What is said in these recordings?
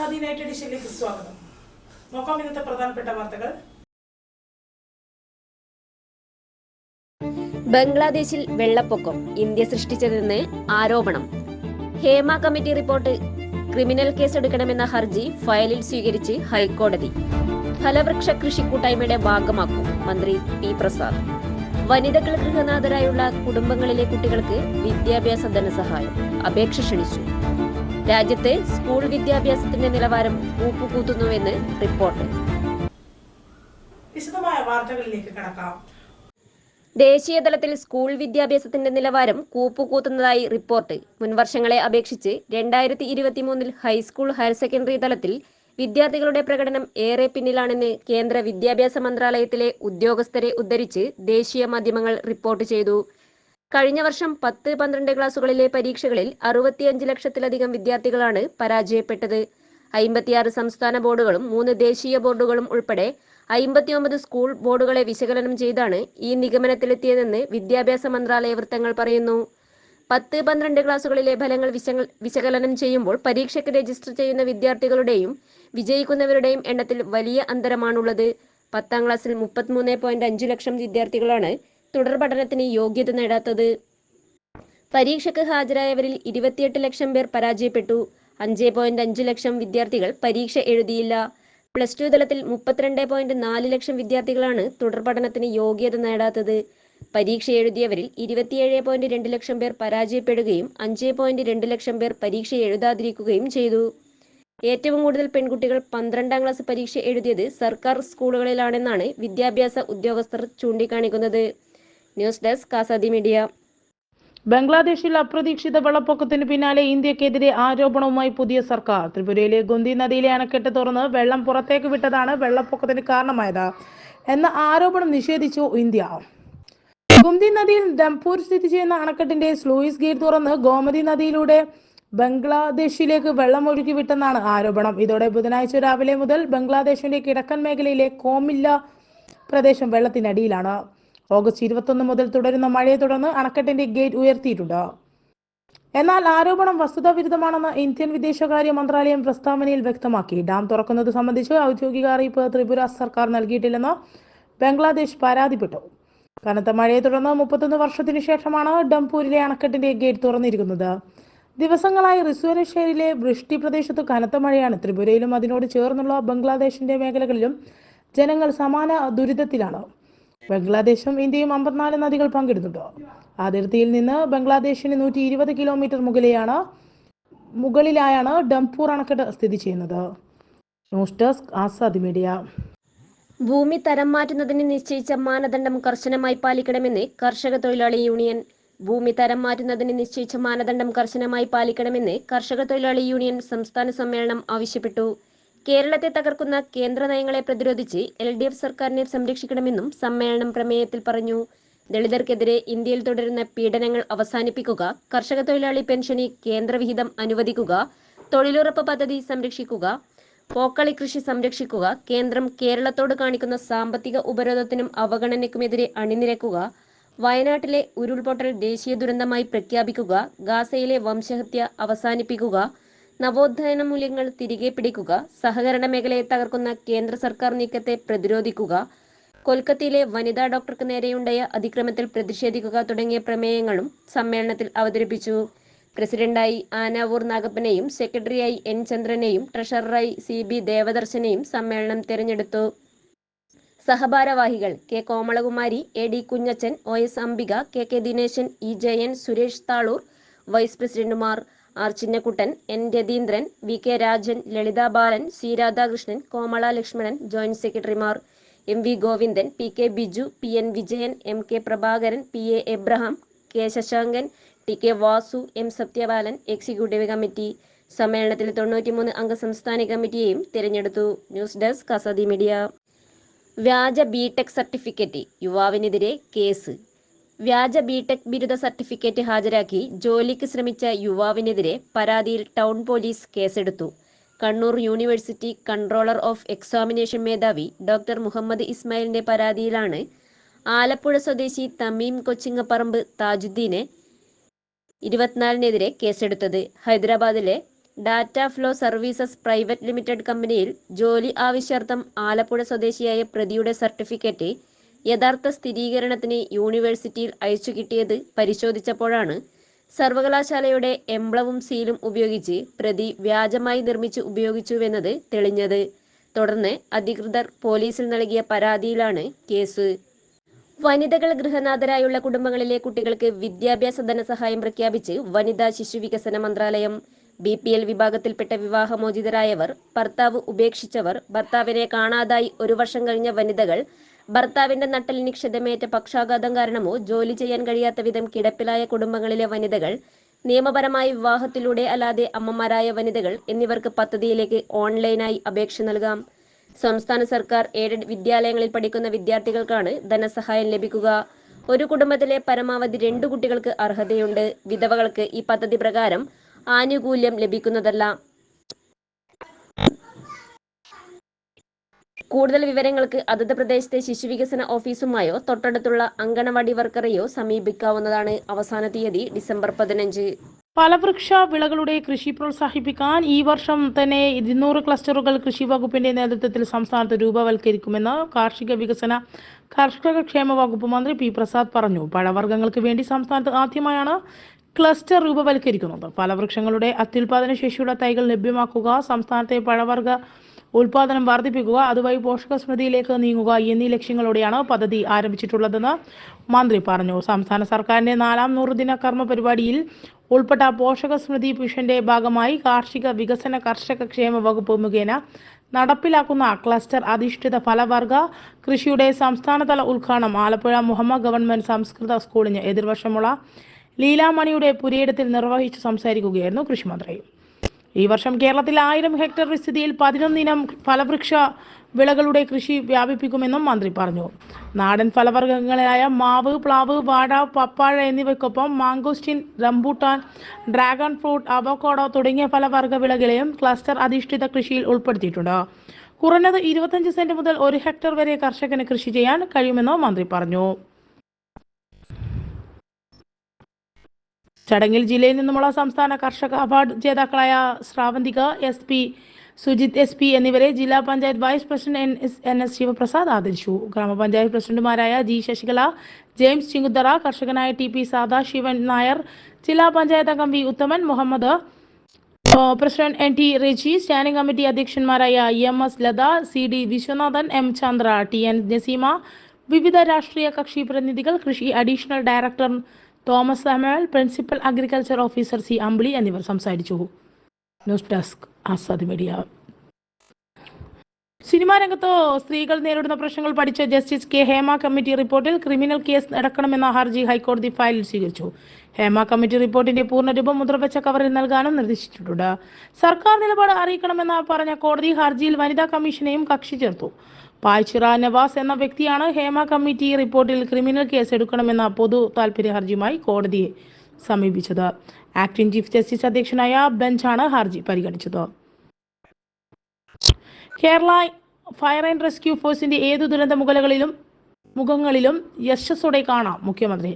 Azadi night എഡിഷനിലേക്ക് സ്വാഗതം. നോക്കാം ഇന്നത്തെ പ്രധാനപ്പെട്ട വാർത്തകൾ. ബംഗ്ലാദേശിൽ വെള്ളപ്പൊക്കം ഇന്ത്യ സൃഷ്ടിച്ചതെന്ന് ആരോപണം. Hema committee report criminal case എടുക്കണമെന്ന ഹർജി ഫയലിൽ സ്വീകരിച്ച് ഹൈക്കോടതി. ഫലവൃക്ഷ കൃഷി കൂട്ടായ്മയുടെ ഭാഗമാക്കും മന്ത്രി പി പ്രസാദ്. വനിതകൾ ഗൃഹനാഥരായുള്ള കുടുംബങ്ങളിലെ കുട്ടികൾക്ക് വിദ്യാഭ്യാസ ധനസഹായം അപേക്ഷ ക്ഷണിച്ചു. രാജ്യത്ത് സ്കൂൾ വിദ്യാഭ്യാസത്തിന്റെ നിലവാരം ഊപ്പുകൂത്തുന്നുവെന്ന് റിപ്പോർട്ട്. വിശദമായ വാർത്തകളിലേക്ക് കടക്കാം. ദേശീയ തലത്തിൽ സ്കൂൾ വിദ്യാഭ്യാസത്തിന്റെ നിലവാരം കൂപ്പുകൂത്തുന്നതായി റിപ്പോർട്ട്. മുൻവർഷങ്ങളെ അപേക്ഷിച്ച് രണ്ടായിരത്തി ഇരുപത്തിമൂന്നിൽ ഹൈസ്കൂൾ ഹയർ സെക്കൻഡറി തലത്തിൽ വിദ്യാർത്ഥികളുടെ പ്രകടനം ഏറെ പിന്നിലാണെന്ന് കേന്ദ്ര വിദ്യാഭ്യാസ മന്ത്രാലയത്തിലെ ഉദ്യോഗസ്ഥരെ ഉദ്ധരിച്ച് ദേശീയ മാധ്യമങ്ങൾ റിപ്പോർട്ട് ചെയ്തു. കഴിഞ്ഞ വർഷം പത്ത് പന്ത്രണ്ട് ക്ലാസുകളിലെ പരീക്ഷകളിൽ അറുപത്തിയഞ്ച് ലക്ഷത്തിലധികം വിദ്യാർത്ഥികളാണ് പരാജയപ്പെട്ടത്. അമ്പത്തിയാറ് സംസ്ഥാന ബോർഡുകളും മൂന്ന് ദേശീയ ബോർഡുകളും ഉൾപ്പെടെ അമ്പത്തിയൊമ്പത് സ്കൂൾ ബോർഡുകളെ വിശകലനം ചെയ്താണ് ഈ നിഗമനത്തിലെത്തിയതെന്ന് വിദ്യാഭ്യാസ മന്ത്രാലയ വൃത്തങ്ങൾ പറയുന്നു. പത്ത് പന്ത്രണ്ട് ക്ലാസുകളിലെ ഫലങ്ങൾ വിശകലനം ചെയ്യുമ്പോൾ പരീക്ഷയ്ക്ക് രജിസ്റ്റർ ചെയ്യുന്ന വിദ്യാർത്ഥികളുടെയും വിജയിക്കുന്നവരുടെയും എണ്ണത്തിൽ വലിയ അന്തരമാണുള്ളത്. പത്താം ക്ലാസ്സിൽ മുപ്പത്തിമൂന്ന് പോയിന്റ് അഞ്ച് ലക്ഷം വിദ്യാർത്ഥികളാണ് തുടർ പഠനത്തിന് യോഗ്യത നേടാത്തത്. പരീക്ഷയ്ക്ക് ഹാജരായവരിൽ ഇരുപത്തിയെട്ട് ലക്ഷം പേർ പരാജയപ്പെട്ടു. അഞ്ച് പോയിന്റ് അഞ്ച് ലക്ഷം വിദ്യാർത്ഥികൾ പരീക്ഷ എഴുതിയില്ല. പ്ലസ് ടു തലത്തിൽ മുപ്പത്തിരണ്ട് പോയിന്റ് നാല് ലക്ഷം വിദ്യാർത്ഥികളാണ് തുടർ പഠനത്തിന് യോഗ്യത നേടാത്തത്. പരീക്ഷ എഴുതിയവരിൽ ഇരുപത്തിയേഴ് പോയിന്റ് രണ്ട് ലക്ഷം പേർ പരാജയപ്പെടുകയും അഞ്ച് പോയിന്റ് രണ്ട് ലക്ഷം പേർ പരീക്ഷ എഴുതാതിരിക്കുകയും ചെയ്തു. ഏറ്റവും കൂടുതൽ പെൺകുട്ടികൾ പന്ത്രണ്ടാം ക്ലാസ് പരീക്ഷ എഴുതിയത് സർക്കാർ സ്കൂളുകളിലാണെന്നാണ് വിദ്യാഭ്യാസ ഉദ്യോഗസ്ഥർ ചൂണ്ടിക്കാണിക്കുന്നത്. News desk Azadi media. ബംഗ്ലാദേശിൽ അപ്രതീക്ഷിത വെള്ളപ്പൊക്കത്തിന് പിന്നാലെ ഇന്ത്യക്കെതിരെ ആരോപണവുമായി പുതിയ സർക്കാർ. ത്രിപുരയിലെ ഗുന്തി നദിയിലെ അണക്കെട്ട് തുറന്ന് വെള്ളം പുറത്തേക്ക് വിട്ടതാണ് വെള്ളപ്പൊക്കത്തിന് കാരണമായത് എന്ന ആരോപണം നിഷേധിച്ചു ഇന്ത്യ. ഗുംതി നദിയിൽ ദംപൂർ സ്ഥിതി ചെയ്യുന്ന അണക്കെട്ടിന്റെ സ്ലൂയിസ് ഗേറ്റ് തുറന്ന് ഗോമതി നദിയിലൂടെ ബംഗ്ലാദേശിലേക്ക് വെള്ളം ഒഴുക്കി വിട്ടെന്നാണ് ആരോപണം. ഇതോടെ ബുധനാഴ്ച രാവിലെ മുതൽ ബംഗ്ലാദേശിന്റെ കിഴക്കൻ മേഖലയിലെ കോമില്ല പ്രദേശം വെള്ളത്തിനടിയിലാണ്. ഓഗസ്റ്റ് ഇരുപത്തൊന്ന് മുതൽ തുടരുന്ന മഴയെ തുടർന്ന് അണക്കെട്ടിന്റെ ഗേറ്റ് ഉയർത്തിയിട്ടുണ്ട്. എന്നാൽ ആരോപണം വസ്തുതാവിരുദ്ധമാണെന്ന് ഇന്ത്യൻ വിദേശകാര്യ മന്ത്രാലയം പ്രസ്താവനയിൽ വ്യക്തമാക്കി. ഡാം തുറക്കുന്നത് സംബന്ധിച്ച് ഔദ്യോഗിക അറിയിപ്പ് ത്രിപുര സർക്കാർ നൽകിയിട്ടില്ലെന്ന് ബംഗ്ലാദേശ് പരാതിപ്പെട്ടു. കനത്ത മഴയെ തുടർന്ന് മുപ്പത്തൊന്ന് വർഷത്തിനു ശേഷമാണ് ഡംപൂരിലെ അണക്കെട്ടിന്റെ ഗേറ്റ് തുറന്നിരിക്കുന്നത്. ദിവസങ്ങളായി റിസുവനേഷ്യയിലെ വൃഷ്ടി പ്രദേശത്ത് കനത്ത മഴയാണ്. ത്രിപുരയിലും അതിനോട് ചേർന്നുള്ള ബംഗ്ലാദേശിന്റെ മേഖലകളിലും ജനങ്ങൾ സമാന ദുരിതത്തിലാണ്. ബംഗ്ലാദേശും ഇന്ത്യയും അമ്പത്തിനാല് നദികൾ പങ്കിടുന്നുണ്ട്. അതിർത്തിയിൽ നിന്ന് ബംഗ്ലാദേശിന് നൂറ്റി ഇരുപത് കിലോമീറ്റർ മുകളിലാണ് മുകളിലായാണ് ഡംപൂർ അണക്കെട്ട് സ്ഥിതി ചെയ്യുന്നത്. News desk Azadi media. ഭൂമി തരം മാറ്റുന്നതിന് നിശ്ചയിച്ച മാനദണ്ഡം കർശനമായി പാലിക്കണമെന്ന് കർഷക തൊഴിലാളി യൂണിയൻ. ഭൂമി തരം മാറ്റുന്നതിന് നിശ്ചയിച്ച മാനദണ്ഡം കർശനമായി പാലിക്കണമെന്ന് കർഷക തൊഴിലാളി യൂണിയൻ സംസ്ഥാന സമ്മേളനം ആവശ്യപ്പെട്ടു. കേരളത്തെ തകർക്കുന്ന കേന്ദ്ര നയങ്ങളെ പ്രതിരോധിച്ച് എൽ ഡി എഫ് സർക്കാരിനെ സംരക്ഷിക്കണമെന്നും സമ്മേളനം പ്രമേയത്തിൽ പറഞ്ഞു. ദളിതർക്കെതിരെ ഇന്ത്യയിൽ തുടരുന്ന പീഡനങ്ങൾ അവസാനിപ്പിക്കുക കർഷക തൊഴിലാളി പെൻഷന് കേന്ദ്രവിഹിതം അനുവദിക്കുക തൊഴിലുറപ്പ് പദ്ധതി സംരക്ഷിക്കുക പോക്കളി കൃഷി സംരക്ഷിക്കുക കേന്ദ്രം കേരളത്തോട് കാണിക്കുന്ന സാമ്പത്തിക ഉപരോധത്തിനും അവഗണനയ്ക്കുമെതിരെ അണിനിരക്കുക വയനാട്ടിലെ ഉരുൾപൊട്ടൽ ദേശീയ ദുരന്തമായി പ്രഖ്യാപിക്കുക ഗാസയിലെ വംശഹത്യ അവസാനിപ്പിക്കുക നവോത്ഥാന മൂല്യങ്ങൾ തിരികെ പിടിക്കുക സഹകരണ മേഖലയെ തകർക്കുന്ന കേന്ദ്ര സർക്കാർ നീക്കത്തെ പ്രതിരോധിക്കുക കൊൽക്കത്തയിലെ വനിതാ ഡോക്ടർക്ക് നേരെയുണ്ടായ അതിക്രമത്തിൽ പ്രതിഷേധിക്കുക തുടങ്ങിയ പ്രമേയങ്ങളും സമ്മേളനത്തിൽ അവതരിപ്പിച്ചു. പ്രസിഡന്റായി ആനാവൂർ നാഗപ്പനെയും സെക്രട്ടറിയായി എൻ ചന്ദ്രനെയും ട്രഷററായി സി ബി ദേവദർശനെയും സമ്മേളനം തെരഞ്ഞെടുത്തു. സഹഭാരവാഹികൾ K Komalakumari A D Kunjachan O S Ambika K K Dineshan E Jayan Suresh Thalur vice പ്രസിഡന്റുമാർ. R Chinnakuttan N Ratheendran V K Rajan Lalitha Balan C Radhakrishnan Komala Lakshmanan joint സെക്രട്ടറിമാർ M V Govindan P K Biju P N Vijayan M K Prabhakaran P A Abraham K Sasankan T K Vasu M Sathyabalan executive committee. സമ്മേളനത്തിൽ തൊണ്ണൂറ്റിമൂന്ന് അംഗ സംസ്ഥാന കമ്മിറ്റിയെയും തിരഞ്ഞെടുത്തു. News desk കസതി media. വ്യാജ B tech certificate യുവാവിനെതിരെ കേസ്. വ്യാജ ബിടെക് ബിരുദ സർട്ടിഫിക്കറ്റ് ഹാജരാക്കി ജോലിക്ക് ശ്രമിച്ച യുവാവിനെതിരെ പരാതിയിൽ ടൗൺ പോലീസ് കേസെടുത്തു. Kannur university controller of examination മേധാവി ഡോക്ടർ മുഹമ്മദ് ഇസ്മായിലിന്റെ പരാതിയിലാണ് ആലപ്പുഴ സ്വദേശി തമീം കൊച്ചിങ്ങപ്പറമ്പ് താജുദ്ദീനെ ഇരുപത്തിനാലിനെതിരെ കേസെടുത്തത്. ഹൈദരാബാദിലെ data flow services private limited കമ്പനിയിൽ ജോലി ആവശ്യാർത്ഥം ആലപ്പുഴ സ്വദേശിയായ പ്രതിയുടെ സർട്ടിഫിക്കറ്റ് യഥാർത്ഥ സ്ഥിരീകരണത്തിന് യൂണിവേഴ്സിറ്റിയിൽ അയച്ചു കിട്ടിയത് പരിശോധിച്ചപ്പോഴാണ് സർവകലാശാലയുടെ എംബ്ലവും സീലും ഉപയോഗിച്ച് പ്രതി വ്യാജമായി നിർമ്മിച്ച് ഉപയോഗിച്ചുവെന്നത് തെളിഞ്ഞത്. തുടർന്ന് അധികൃതർ പോലീസിൽ നൽകിയ പരാതിയിലാണ് കേസ്. വനിതകൾ ഗൃഹനാഥരായുള്ള കുടുംബങ്ങളിലെ കുട്ടികൾക്ക് വിദ്യാഭ്യാസ ധനസഹായം പ്രഖ്യാപിച്ച് വനിതാ ശിശു വികസന മന്ത്രാലയം ബി പി എൽ വിഭാഗത്തിൽപ്പെട്ട വിവാഹമോചിതരായവർ ഭർത്താവ് ഉപേക്ഷിച്ചവർ ഭർത്താവിനെ കാണാതായി ഒരു വർഷം കഴിഞ്ഞ വനിതകൾ ഭർത്താവിന്റെ നട്ടലിന് ക്ഷതമേറ്റ പക്ഷാഘാതം കാരണമോ ജോലി ചെയ്യാൻ കഴിയാത്ത വിധം കിടപ്പിലായ കുടുംബങ്ങളിലെ വനിതകൾ നിയമപരമായ വിവാഹത്തിലൂടെ അല്ലാതെ അമ്മമാരായ വനിതകൾ എന്നിവർക്ക് പദ്ധതിയിലേക്ക് ഓൺലൈനായി അപേക്ഷ നൽകാം. സംസ്ഥാന സർക്കാർ എയ്ഡഡ് വിദ്യാലയങ്ങളിൽ പഠിക്കുന്ന വിദ്യാർത്ഥികൾക്കാണ് ധനസഹായം ലഭിക്കുക. ഒരു കുടുംബത്തിലെ പരമാവധി രണ്ടു കുട്ടികൾക്ക് അർഹതയുണ്ട്. വിധവകൾക്ക് ഈ പദ്ധതി പ്രകാരം ആനുകൂല്യം ലഭിക്കുന്നതല്ല. കൂടുതൽ വിവരങ്ങൾക്ക് അതത് പ്രദേശത്തെ ശിശുവികസന ഓഫീസുമായോ തൊട്ടടുത്തുള്ള അങ്കണവാടി വർക്കറെയോ സമീപിക്കാവുന്നതാണ് അവസാന തീയതി ഡിസംബർ പതിനഞ്ച്. ഫലവൃക്ഷ വിളകളുടെ കൃഷി പ്രോത്സാഹിപ്പിക്കാൻ ഈ വർഷം തന്നെ ഇരുന്നൂറ് ക്ലസ്റ്ററുകൾ കൃഷി വകുപ്പിന്റെ നേതൃത്വത്തിൽ സംസ്ഥാനത്ത് രൂപവൽക്കരിക്കുമെന്ന് കാർഷിക വികസന കർഷക ക്ഷേമ വകുപ്പ് മന്ത്രി പി പ്രസാദ് പറഞ്ഞു. പഴവർഗങ്ങൾക്ക് വേണ്ടി സംസ്ഥാനത്ത് ആദ്യമായാണ് ക്ലസ്റ്റർ രൂപവൽക്കരിക്കുന്നത്. ഫലവൃക്ഷങ്ങളുടെ അത്യുൽപാദന ശേഷിയുള്ള തൈകൾ ലഭ്യമാക്കുക സംസ്ഥാനത്തെ പഴവർഗ ഉൽപാദനം വർദ്ധിപ്പിക്കുക അതുവഴി പോഷക സ്മൃതിയിലേക്ക് നീങ്ങുക എന്നീ ലക്ഷ്യങ്ങളോടെയാണ് പദ്ധതി ആരംഭിച്ചിട്ടുള്ളതെന്ന് മന്ത്രി പറഞ്ഞു. സംസ്ഥാന സർക്കാരിന്റെ നാലാം നൂറുദിന കർമ്മ പരിപാടിയിൽ ഉൾപ്പെട്ട പോഷക സ്മൃതി മിഷന്റെ ഭാഗമായി കാർഷിക വികസന കർഷക ക്ഷേമ വകുപ്പ് മുഖേന നടപ്പിലാക്കുന്ന ക്ലസ്റ്റർ അധിഷ്ഠിത ഫലവർഗ കൃഷിയുടെ സംസ്ഥാനതല ഉദ്ഘാടനം ആലപ്പുഴ മുഹമ്മദ് ഗവൺമെന്റ് സംസ്കൃത സ്കൂളിന് എതിർവശമുള്ള ലീലാമണിയുടെ പുരയിടത്തിൽ നിർവഹിച്ചു സംസാരിക്കുകയായിരുന്നു കൃഷിമന്ത്രി. ഈ വർഷം കേരളത്തിൽ ആയിരം ഹെക്ടർ വിസ്തൃതിയിൽ പതിനൊന്നിനം ഫലവൃക്ഷ വിളകളുടെ കൃഷി വ്യാപിപ്പിക്കുമെന്നും മന്ത്രി പറഞ്ഞു. നാടൻ ഫലവർഗങ്ങളായ മാവ് പ്ലാവ് വാട പപ്പാഴ എന്നിവയ്ക്കൊപ്പം mangosteen rambutan dragon fruit avocado തുടങ്ങിയ ഫലവർഗ വിളകളെയും ക്ലസ്റ്റർ അധിഷ്ഠിത കൃഷിയിൽ ഉൾപ്പെടുത്തിയിട്ടുണ്ട്. കുറഞ്ഞത് ഇരുപത്തഞ്ച് സെന്റ് മുതൽ ഒരു ഹെക്ടർ വരെ കർഷകന് കൃഷി ചെയ്യാൻ കഴിയുമെന്നും മന്ത്രി പറഞ്ഞു. ചടങ്ങിൽ ജില്ലയിൽ നിന്നുമുള്ള സംസ്ഥാന കർഷക അവാർഡ് ജേതാക്കളായ Sravanthika S P Sujith S P എന്നിവരെ ജില്ലാ panchayat vice president N S N S Sivaprasad ആദരിച്ചു. ഗ്രാമപഞ്ചായത്ത് പ്രസിഡന്റുമാരായ ജി ശശികല ജെയിംസ് ചിങ്കുത്തറ കർഷകനായ ടി പി സദാശിവൻ നായർ ജില്ലാ പഞ്ചായത്ത് അംഗം V Uthaman Muhammad president N T Reji standing committee അധ്യക്ഷന്മാരായ M S Latha C D Viswanathan M Chandra T N Naseema വിവിധ രാഷ്ട്രീയ കക്ഷി പ്രതിനിധികൾ കൃഷി additional director Thomas Samuel principal agriculture officer C Ambili എന്നിവർ സംസാരിച്ചു. News desk Azad media. Cinema രംഗത്ത് സ്ത്രീകൾ നേരിടുന്ന പ്രശ്നങ്ങൾ പഠിച്ച ജസ്റ്റിസ് കെ ഹേമ കമ്മിറ്റി റിപ്പോർട്ടിൽ ക്രിമിനൽ കേസ് നടക്കണമെന്ന ഹർജി ഹൈക്കോടതി ഫയലിൽ സ്വീകരിച്ചു. ഹേമ കമ്മിറ്റി റിപ്പോർട്ടിന്റെ പൂർണരൂപം മുദ്രവെച്ച കവറിൽ നൽകാനും നിർദ്ദേശിച്ചിട്ടുണ്ട്. സർക്കാർ നിലപാട് അറിയിക്കണമെന്ന് പറഞ്ഞ കോടതി ഹർജിയിൽ വനിതാ കമ്മീഷനെയും കക്ഷി ചേർത്തു. പായ്ച്ചിറ നവാസ് എന്ന വ്യക്തിയാണ് ഹേമ കമ്മിറ്റി റിപ്പോർട്ടിൽ ക്രിമിനൽ കേസ് എടുക്കണമെന്ന പൊതു താൽപര്യ ഹർജിയുമായി കോടതിയെ സമീപിച്ചത്. ആക്ടിംഗ് ചീഫ് ജസ്റ്റിസ് അധ്യക്ഷനായ ബെഞ്ചാണ് ഹർജി പരിഗണിച്ചത്. കേരള ഫയർ ആൻഡ് റെസ്ക്യൂ ഫോഴ്സിന്റെ ഏതു ദുരന്ത മുഖലകളിലും മുഖങ്ങളിലും യശസ്സോടെ കാണാം മുഖ്യമന്ത്രി.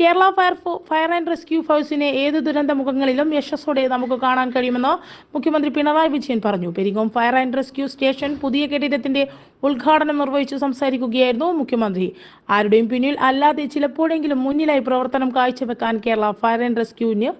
Kerala fire fire and rescue ഫോഴ്സിനെ ഏത് ദുരന്ത മുഖങ്ങളിലും യശസ്സോടെ നമുക്ക് കാണാൻ കഴിയുമെന്ന് മുഖ്യമന്ത്രി പിണറായി വിജയൻ പറഞ്ഞു. Peringome fire and rescue station പുതിയ കെട്ടിടത്തിന്റെ ഉദ്ഘാടനം നിർവഹിച്ചു സംസാരിക്കുകയായിരുന്നു മുഖ്യമന്ത്രി. ആരുടെയും പിന്നിൽ അല്ലാതെ ചിലപ്പോഴെങ്കിലും മുന്നിലായി പ്രവർത്തനം കാഴ്ചവെക്കാൻ കേരള ഫയർ ആൻഡ് റെസ്ക്യൂവിന്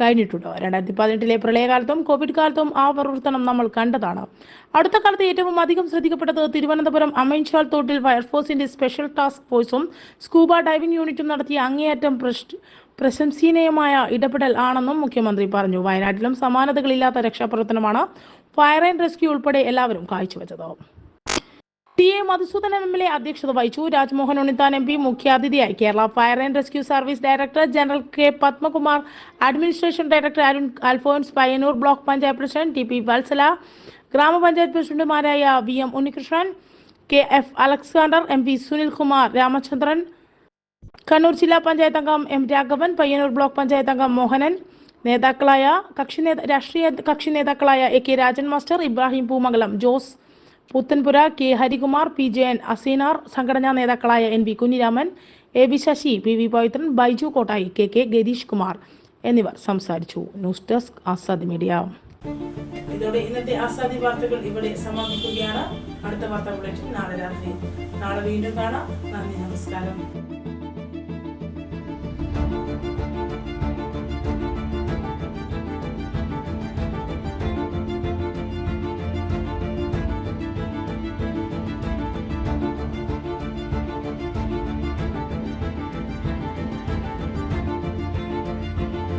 കഴിഞ്ഞിട്ടുണ്ട്. രണ്ടായിരത്തി പതിനെട്ടിലെ പ്രളയകാലത്തും കോവിഡ് കാലത്തും ആ പ്രവർത്തനം നമ്മൾ കണ്ടതാണ്. അടുത്ത കാലത്ത് ഏറ്റവും അധികം ശ്രദ്ധിക്കപ്പെട്ടത് തിരുവനന്തപുരം അമൈൻഷാൽ തോട്ടിൽ ഫയർഫോഴ്സിന്റെ സ്പെഷ്യൽ ടാസ്ക് ഫോഴ്സും സ്കൂബ ഡൈവിംഗ് യൂണിറ്റും നടത്തിയ അങ്ങേയറ്റം പ്രശ് പ്രശംസനീയമായ ഇടപെടൽ ആണെന്നും മുഖ്യമന്ത്രി പറഞ്ഞു. വയനാട്ടിലും സമാനതകളില്ലാത്ത രക്ഷാപ്രവർത്തനമാണ് ഫയർ ആൻഡ് റെസ്ക്യൂ ഉൾപ്പെടെ എല്ലാവരും കാഴ്ചവെച്ചത്. T A Madhusoodanan M L A അധ്യക്ഷത വഹിച്ചു. രാജ്മോഹൻ ഉണ്ണിത്താൻ എം പി മുഖ്യാതിഥിയായി. Kerala fire and rescue service director general K Padmakumar administration director Arun Alphonse Payyanur block panchayat president T P Valsala ഗ്രാമപഞ്ചായത്ത് പ്രസിഡന്റുമാരായ V M Unnikrishnan K F Alexander M P Sunilkumar Ramachandran Kannur ജില്ലാ പഞ്ചായത്ത് അംഗം M Raghavan Payyanur block panchayat അംഗം മോഹനൻ നേതാക്കളായ കക്ഷി രാഷ്ട്രീയ കക്ഷി നേതാക്കളായ A K Rajan master Ibrahim Poomangalam Jose Puthanpura K Harikumar P Jayan Aseenar സംഘടനാ നേതാക്കളായ N V Kunhiraman A V Sasi P V Pavithran Baiju Kottayi K K Gireesh Kumar എന്നിവർ സംസാരിച്ചു. News desk Azad media. ഇതോടെ ഇന്നത്തെ ആസാദി വാർത്തകൾ ഇവിടെ സമാപിക്കുകയാണ്. അടുത്ത വാർത്ത ബുള്ളറ്റിൻ നാളെ രാത്രി. നാളെ വീണ്ടും കാണാം. നന്ദി നമസ്കാരം.